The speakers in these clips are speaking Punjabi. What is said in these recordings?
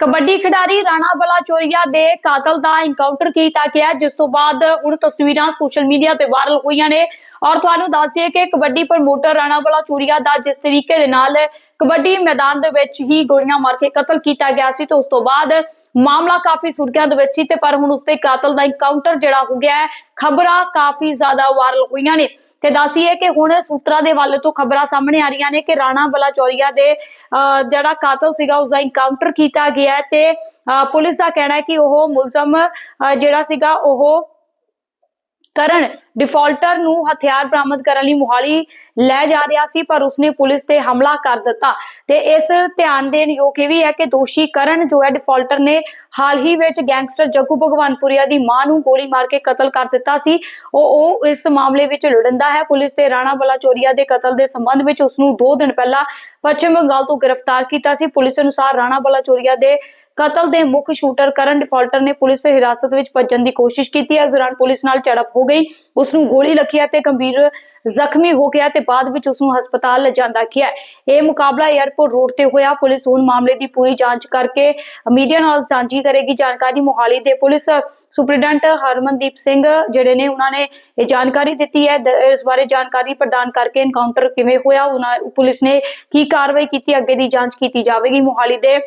ਕਬੱਡੀ ਖਿਡਾਰੀ ਰਾਣਾ ਬਲਾਚੋਰੀਆ ਦੇ ਕਾਤਲ ਦਾ ਇਨਕਾਊਂਟਰ ਕੀਤਾ ਗਿਆ, ਜਿਸ ਤੋਂ ਬਾਅਦ ਹੁਣ ਤਸਵੀਰਾਂ ਸੋਸ਼ਲ ਮੀਡੀਆ ਤੇ ਵਾਇਰਲ ਹੋਈਆਂ ਨੇ। ਔਰ ਤੁਹਾਨੂੰ ਦੱਸ ਦਈਏ ਕਿ ਕਬੱਡੀ ਪ੍ਰਮੋਟਰ ਰਾਣਾ ਬਲਾਚੋਰੀਆ ਦਾ ਜਿਸ ਤਰੀਕੇ ਦੇ ਨਾਲ ਕਬੱਡੀ ਮੈਦਾਨ ਦੇ ਵਿੱਚ ਹੀ ਗੋਲੀਆਂ ਮਾਰ ਕੇ ਕਤਲ ਕੀਤਾ ਗਿਆ ਸੀ ਤੇ ਉਸ ਤੋਂ ਬਾਅਦ ਮਾਮਲਾ ਕਾਫੀ ਸੁਰਖੀਆਂ ਦੇ ਵਿੱਚ ਸੀ ਤੇ ਪਰ ਹੁਣ ਉਸਦੇ ਕਾਤਲ ਦਾ ਐਨਕਾਊਂਟਰ ਜਿਹੜਾ ਹੋ ਗਿਆ ਹੈ ਖਬਰਾਂ ਕਾਫੀ ਜ਼ਿਆਦਾ ਵਾਇਰਲ ਹੋਈਆਂ ਨੇ। ਤੇ ਦੱਸੀਏ ਕਿ ਹੁਣ ਸੂਤਰਾਂ ਦੇ ਵੱਲ ਤੋਂ ਖਬਰਾਂ ਸਾਹਮਣੇ ਆ ਰਹੀਆਂ ਨੇ ਕਿ ਰਾਣਾ ਬਲਾਚੌਰੀਆ ਦੇ ਅਹ, ਜਿਹੜਾ ਕਾਤਲ ਸੀਗਾ ਉਸ ਦਾ ਐਨਕਾਊਂਟਰ ਕੀਤਾ ਗਿਆ ਤੇ ਅਹ, ਪੁਲਿਸ ਦਾ ਕਹਿਣਾ ਹੈ ਕਿ ਉਹ ਮੁਲਜ਼ਮ ਜਿਹੜਾ ਸੀਗਾ ਉਹ ਕਰਨ ਡਿਫਾਲਟਰ ਨੂੰ ਹਥਿਆਰ ਬਰਾਮਦ ਕਰਨ ਲਈ ਮੁਹਾਲੀ ਲੈ ਜਾ ਰਿਹਾ ਸੀ, ਪਰ ਉਸਨੇ ਪੁਲਿਸ ਤੇ ਹਮਲਾ ਕਰ ਦਿੱਤਾ। ਤੇ ਇਸ ਧਿਆਨ ਦੇਣ ਯੋਗ ਇਹ ਵੀ ਹੈ ਕਿ ਦੋਸ਼ੀ ਕਰਨ ਜੋ ਹੈ, ਡਿਫਾਲਟਰ ਨੇ ਹਾਲ ਹੀ ਵਿੱਚ ਗੈਂਗਸਟਰ ਜੱਗੂ ਭਗਵਾਨਪੁਰੀਆ ਦੀ ਮਾਂ ਨੂੰ ਗੋਲੀ ਮਾਰ ਕੇ ਕਤਲ ਕਰ ਦਿੱਤਾ ਸੀ। ਉਹ ਉਹ ਇਸ ਮਾਮਲੇ ਵਿੱਚ ਲੁੜੰਦਾ ਹੈ। ਪੁਲਿਸ ਤੇ ਰਾਣਾ ਬਲਾਚੋਰੀਆ ਦੇ ਕਤਲ ਦੇ ਸੰਬੰਧ ਵਿੱਚ ਉਸ ਨੂੰ 2 ਦਿਨ ਪਹਿਲਾਂ ਪੱਛਮ ਬੰਗਾਲ ਤੋਂ ਗ੍ਰਿਫਤਾਰ ਕੀਤਾ ਸੀ। ਪੁਲਿਸ ਅਨੁਸਾਰ ਰਾਣਾ ਬਲਾਚੋਰੀਆ ਦੇ ਕਤਲ ਦੇ ਮੁੱਖ ਸ਼ੂਟਰ ਕਰਨ ਡਿਫਾਲਟਰ ਨੇ ਪੁਲਿਸ ਹਿਰਾਸਤ ਵਿੱਚ ਭੱਜਣ ਦੀ ਕੋਸ਼ਿਸ਼ ਕੀਤੀ। ਹੈ ਇਸ ਦੌਰਾਨ ਪੁਲਿਸ ਨਾਲ ਝੜਪ ਹੋ ਗਈ। ਉਸ ਨੂੰ ਗੋਲੀ ਲੱਗੀ ਅਤੇ ਗੰਭੀਰ ਜ਼ਖਮੀ ਹੋ ਗਿਆ ਤੇ ਬਾਅਦ ਵਿੱਚ ਉਸ ਨੂੰ ਹਸਪਤਾਲ ਲਿਜਾਂਦਾ ਗਿਆ। ਇਹ ਮੁਕਾਬਲਾ 에ਅਰਪੋਰਟ ਰੋਡ ਤੇ ਹੋਇਆ। ਪੁਲਿਸ ਹੁਣ ਮਾਮਲੇ ਦੀ ਪੂਰੀ ਜਾਂਚ ਕਰਕੇ ਮੀਡੀਆ ਨਾਲ ਸਾਂਝੀ ਕਰੇਗੀ। ਜਾਣਕਾਰੀ ਮੋਹਾਲੀ ਦੇ ਪੁਲਿਸ ਸੁਪਰਡੈਂਟ ਹਰਮਨਦੀਪ ਸਿੰਘ ਜਿਹੜੇ ਨੇ, ਉਹਨਾਂ ਨੇ ਇਹ ਜਾਣਕਾਰੀ ਦਿੱਤੀ ਹੈ। ਇਸ ਬਾਰੇ ਜਾਣਕਾਰੀ ਪ੍ਰਦਾਨ ਕਰਕੇ ਐਨਕਾਊਂਟਰ ਕਿਵੇਂ ਹੋਇਆ, ਉਹਨਾਂ ਪੁਲਿਸ ਨੇ ਕੀ ਕਾਰਵਾਈ ਕੀਤੀ, ਅੱਗੇ ਦੀ ਜਾਂਚ ਕੀਤੀ ਜਾਵੇਗੀ ਮੋਹਾਲੀ ਦੇ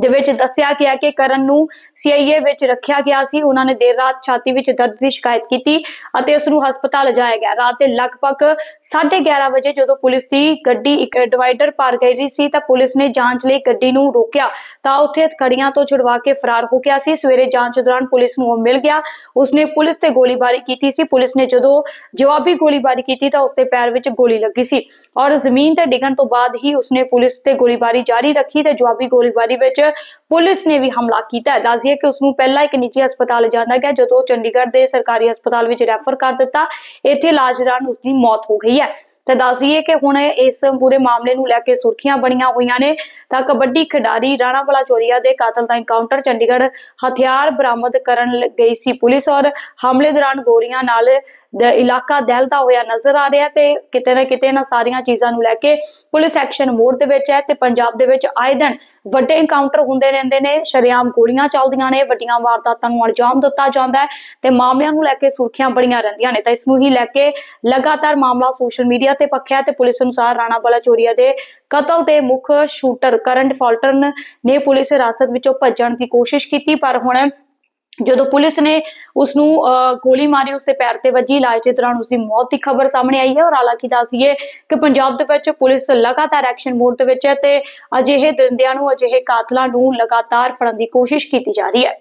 ਦੇ ਵਿੱਚ ਦੱਸਿਆ ਗਿਆ ਕਿ ਕਰਨ ਨੂੰ ਸੀਆਈਏ ਵਿੱਚ ਰੱਖਿਆ ਗਿਆ ਸੀ। ਉਹਨਾਂ ਨੇ ਦੇਰ ਰਾਤ ਛਾਤੀ ਵਿੱਚ ਦਰਦ ਦੀ ਸ਼ਿਕਾਇਤ ਕੀਤੀ ਅਤੇ ਉਸ ਨੂੰ ਹਸਪਤਾਲ ਲਿਜਾਇਆ ਗਿਆ। ਰਾਤ ਦੇ ਲਗਭਗ 11:30 ਵਜੇ ਜਦੋਂ ਪੁਲਿਸ ਦੀ ਗੱਡੀ ਇੱਕ ਡਿਵਾਈਡਰ ਪਾਰ ਕਰ ਰਹੀ ਸੀ ਤਾਂ ਪੁਲਿਸ ਨੇ ਜਾਂਚ ਲਈ ਗੱਡੀ ਨੂੰ ਰੋਕਿਆ। ਤਾਂ ਉੱਥੇ ਖੜੀਆਂ ਤੋਂ ਛੁਡਵਾ ਕੇ ਫਰਾਰ ਹੋ ਗਿਆ ਸੀ। ਸਵੇਰੇ ਜਾਂਚ ਦੌਰਾਨ ਪੁਲਿਸ ਨੂੰ ਉਹ ਮਿਲ ਗਿਆ। ਉਸਨੇ ਪੁਲਿਸ ਤੇ ਗੋਲੀਬਾਰੀ ਕੀਤੀ ਸੀ। ਪੁਲਿਸ ਨੇ ਜਦੋਂ ਜਵਾਬੀ ਗੋਲੀਬਾਰੀ ਕੀਤੀ ਤਾਂ ਉਸਦੇ ਪੈਰ ਵਿੱਚ ਗੋਲੀ ਲੱਗੀ ਸੀ। ਔਰ ਜ਼ਮੀਨ ਤੇ ਡਿੱਗਣ ਤੋਂ ਬਾਅਦ ਹੀ ਉਸਨੇ ਪੁਲਿਸ ਤੇ ਗੋਲੀਬਾਰੀ ਜਾਰੀ ਰੱਖੀ ਤੇ ਜਵਾਬੀ ਗੋਲੀਬਾਰੀ ਵਿੱਚ ਪੁਲਿਸ ਨੇ ਵੀ ਹਮਲਾ ਕੀਤਾ ਹੈ। ਕਿ ਉਸ ਨੂੰ ਪਹਿਲਾਂ ਇੱਕ ਨਿੱਜੀ ਹਸਪਤਾਲ ਲਿਜਾਂਦਾ ਗਿਆ, ਜਦੋਂ ਚੰਡੀਗੜ੍ਹ ਦੇ ਸਰਕਾਰੀ ਹਸਪਤਾਲ ਵਿੱਚ ਰੈਫਰ ਕਰ ਦਿੱਤਾ। ਇੱਥੇ ਇਲਾਜ ਦੌਰਾਨ ਉਸ ਦੀ ਮੌਤ ਹੋ ਗਈ ਹੈ। ਤੇ ਦੱਸਿਏ ਕਿ ਹੁਣ ਇਸ ਪੂਰੇ ਮਾਮਲੇ ਨੂੰ ਲੈ ਕੇ ਸੁਰਖੀਆਂ ਬਣੀਆਂ ਹੋਈਆਂ ਨੇ। ਤਾਂ ਕਬੱਡੀ ਖਿਡਾਰੀ ਰਾਣਾ ਬਲਾਚੋਰੀਆ ਦੇ ਕਾਤਲ ਦਾ ਇਨਕਾਊਂਟਰ ਚੰਡੀਗੜ੍ਹ ਹਥਿਆਰ ਬਰਾਮਦ ਕਰਨ ਗਈ ਸੀ ਪੁਲਿਸ ਔਰ ਹਮਲੇ ਦੌਰਾਨ ਗੋਲੀਆਂ ਨਾਲ ਇਲਾਕਾ ਦਹਿਲਦਾ ਹੋਇਆ ਨਜ਼ਰ ਆ ਰਿਹਾ ਤੇ ਕਿਤੇ ਨਾ ਕਿਤੇ ਇਹਨਾਂ ਸਾਰੀਆਂ ਚੀਜ਼ਾਂ ਨੂੰ ਲੈ ਕੇ ਪੁਲਿਸ ਐਕਸ਼ਨ ਮੋਡ ਦੇ ਵਿੱਚ ਹੈ ਤੇ ਪੰਜਾਬ ਦੇ ਵਿੱਚ ਆਏ ਦਿਨ ਵੱਡੇ ਐਨਕਾਊਂਟਰ ਹੁੰਦੇ ਰਹਿੰਦੇ ਨੇ, ਸ਼ਰੇਆਮ ਗੋਲੀਆਂ ਚੱਲਦੀਆਂ ਨੇ, ਵੱਡੀਆਂ ਵਾਰਦਾਤਾਂ ਨੂੰ ਅੰਜਾਮ ਦਿੱਤਾ ਜਾਂਦਾ ਹੈ ਤੇ ਮਾਮਲਿਆਂ ਨੂੰ ਲੈ ਕੇ ਸੁਰਖੀਆਂ ਬੜੀਆਂ ਰਹਿੰਦੀਆਂ ਨੇ। ਤਾਂ ਇਸ ਨੂੰ ਹੀ ਲੈ ਕੇ ਲਗਾਤਾਰ ਮਾਮਲਾ ਸੋਸ਼ਲ ਮੀਡੀਆ ਤੇ ਪੱਖਿਆ ਤੇ ਪੁਲਿਸ ਅਨੁਸਾਰ ਰਾਣਾ ਬਾਲਾ ਚੋਰੀਆ ਦੇ ਕਤਲ ਦੇ ਮੁੱਖ ਸ਼ੂਟਰ ਕਰਨ ਡਿਫਾਲਟਰ ਨੇ ਪੁਲਿਸ ਹਿਰਾਸਤ ਵਿੱਚੋਂ ਭੱਜਣ ਦੀ ਕੋਸ਼ਿਸ਼ ਕੀਤੀ, ਪਰ ਹੁਣ ਜਦੋਂ ਪੁਲਿਸ ਨੇ ਉਸ ਨੂੰ ਅਹ, ਗੋਲੀ ਮਾਰੀ ਉਸਦੇ ਪੈਰ ਤੇ ਵੱਜੀ ਇਲਾਜ ਦੇ ਦੌਰਾਨ ਉਸ ਦੀ ਮੌਤ ਦੀ ਖਬਰ ਸਾਹਮਣੇ ਆਈ ਹੈ ਔਰ ਹਾਲਾਂਕਿ ਦੱਸੀਏ ਕਿ ਪੰਜਾਬ ਦੇ ਵਿੱਚ ਪੁਲਿਸ ਲਗਾਤਾਰ ਐਕਸ਼ਨ ਮੋਡ ਦੇ ਵਿੱਚ ਹੈ ਤੇ ਅਜਿਹੇ ਦਰਿੰਦਿਆਂ ਨੂੰ ਅਜਿਹੇ ਕਾਤਲਾਂ ਨੂੰ ਲਗਾਤਾਰ ਫੜਨ ਦੀ ਕੋਸ਼ਿਸ਼ ਕੀਤੀ ਜਾ ਰਹੀ ਹੈ।